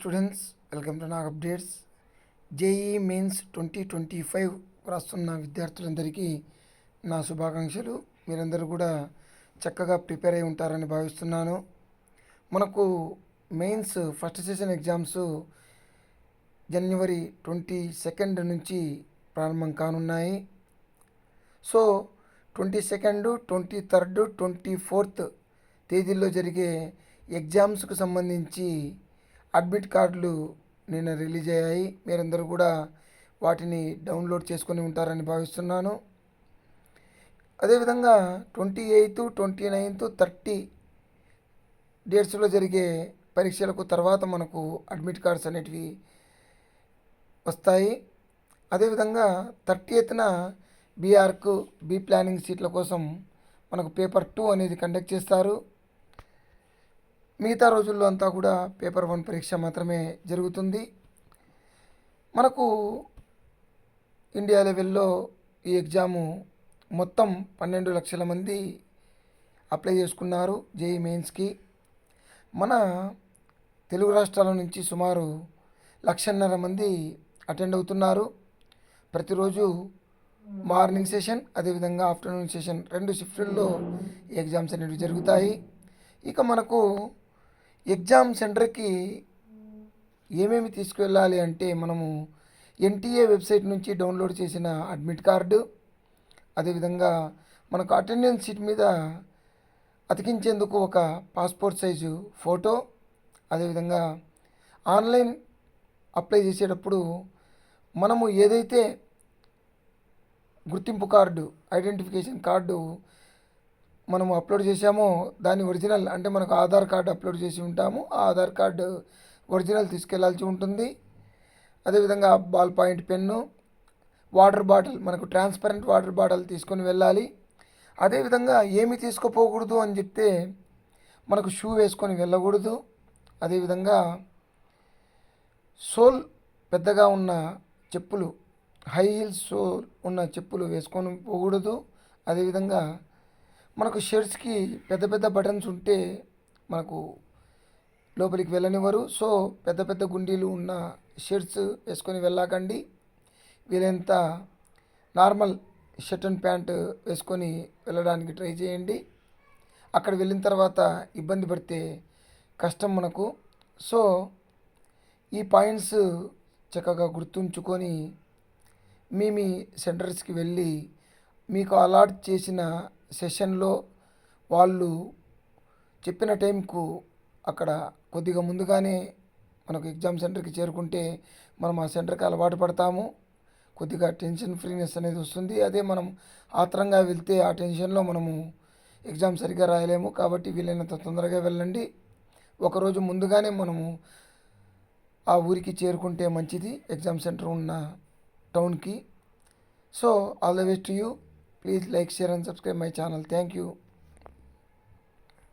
Students welcome to నా updates JE mains twenty twenty five రాస్తున్న విద్యార్థులందరికీ నా శుభాకాంక్షలు మీరందరూ కూడా చక్కగా ప్రిపేర్ అయి ఉంటారని భావిస్తున్నాను మనకు మెయిన్స్ ఫస్ట్ సెషన్ ఎగ్జామ్స్ జనవరి ట్వంటీ సెకండ్ నుంచి ప్రారంభం కానున్నాయి so twenty second twenty third twenty fourth తేదీల్లో జరిగే ఎగ్జామ్స్కు సంబంధించి అడ్మిట్ కార్డులు నిన్న రిలీజ్ అయ్యాయి మీరందరూ కూడా వాటిని డౌన్లోడ్ చేసుకొని ఉంటారని భావిస్తున్నాను అదేవిధంగా twenty eighth twenty ninth thirty డేట్స్లో జరిగే పరీక్షలకు తర్వాత మనకు అడ్మిట్ కార్డ్స్ అనేటివి వస్తాయి అదేవిధంగా థర్టీ ఎయిత్న బీఆర్కు బీ ప్లానింగ్ సీట్ల కోసం మనకు పేపర్ టూ అనేది కండక్ట్ చేస్తారు మిగతా రోజుల్లో అంతా కూడా పేపర్ వన్ పరీక్ష మాత్రమే జరుగుతుంది మనకు ఇండియా లెవెల్లో ఈ ఎగ్జాము మొత్తం పన్నెండు లక్షల మంది అప్లై చేసుకున్నారు జేఈ మెయిన్స్కి మన తెలుగు రాష్ట్రాల నుంచి సుమారు లక్షన్నర మంది అటెండ్ అవుతున్నారు ప్రతిరోజు మార్నింగ్ సెషన్ అదేవిధంగా ఆఫ్టర్నూన్ సెషన్ రెండు షిఫ్ట్లలో ఎగ్జామ్స్ అనేవి జరుగుతాయి ఇక మనకు ఎగ్జామ్ సెంటర్కి ఏమేమి తీసుకువెళ్ళాలి అంటే మనము ఎన్టీఏ వెబ్సైట్ నుంచి డౌన్లోడ్ చేసిన అడ్మిట్ కార్డు అదేవిధంగా మనకు అటెండెన్స్ షీట్ మీద అతికించేందుకు ఒక పాస్పోర్ట్ సైజు ఫోటో అదేవిధంగా ఆన్లైన్ అప్లై చేసేటప్పుడు మనము ఏదైతే గుర్తింపు కార్డు ఐడెంటిఫికేషన్ కార్డు మనము అప్లోడ్ చేసామో దాని ఒరిజినల్ అంటే మనకు ఆధార్ కార్డు అప్లోడ్ చేసి ఉంటాము ఆ ఆధార్ కార్డు ఒరిజినల్ తీసుకెళ్లాల్సి ఉంటుంది అదేవిధంగా ball point pen water bottle మనకు ట్రాన్స్పరెంట్ వాటర్ బాటిల్ తీసుకొని వెళ్ళాలి అదేవిధంగా ఏమి తీసుకుపోకూడదు అని చెప్తే మనకు షూ వేసుకొని వెళ్ళకూడదు అదేవిధంగా సోల్ పెద్దగా ఉన్న చెప్పులు హై హీల్స్ సోల్ ఉన్న చెప్పులు వేసుకొని పోకూడదు అదేవిధంగా మనకు షర్ట్స్కి పెద్ద పెద్ద బటన్స్ ఉంటే మనకు లోపలికి వెళ్ళనివ్వరు సో పెద్ద పెద్ద గుండీలు ఉన్న షర్ట్స్ వేసుకొని వెళ్ళకండి వీలంత నార్మల్ షర్ట్ అండ్ ప్యాంట్ వేసుకొని వెళ్ళడానికి ట్రై చేయండి అక్కడ వెళ్ళిన తర్వాత ఇబ్బంది పడితే కష్టం మనకు సో ఈ పాయింట్స్ చక్కగా గుర్తుంచుకొని మీ మీ సెంటర్స్కి వెళ్ళి మీకు అలాట్ చేసిన సెషన్లో వాళ్ళు చెప్పిన టైంకు అక్కడ కొద్దిగా ముందుగానే మనకు ఎగ్జామ్ సెంటర్కి చేరుకుంటే మనం ఆ సెంటర్కి అలవాటు పడతాము కొద్దిగా టెన్షన్ ఫ్రీనెస్ అనేది వస్తుంది అదే మనం ఆత్రంగా వెళ్తే ఆ టెన్షన్లో మనము ఎగ్జామ్ సరిగ్గా రాయలేము కాబట్టి వీలైనంత తొందరగా వెళ్ళండి ఒకరోజు ముందుగానే మనము ఆ ఊరికి చేరుకుంటే మంచిది ఎగ్జామ్ సెంటర్ ఉన్న టౌన్కి so all the best you Please like, share and subscribe my channel. Thank you.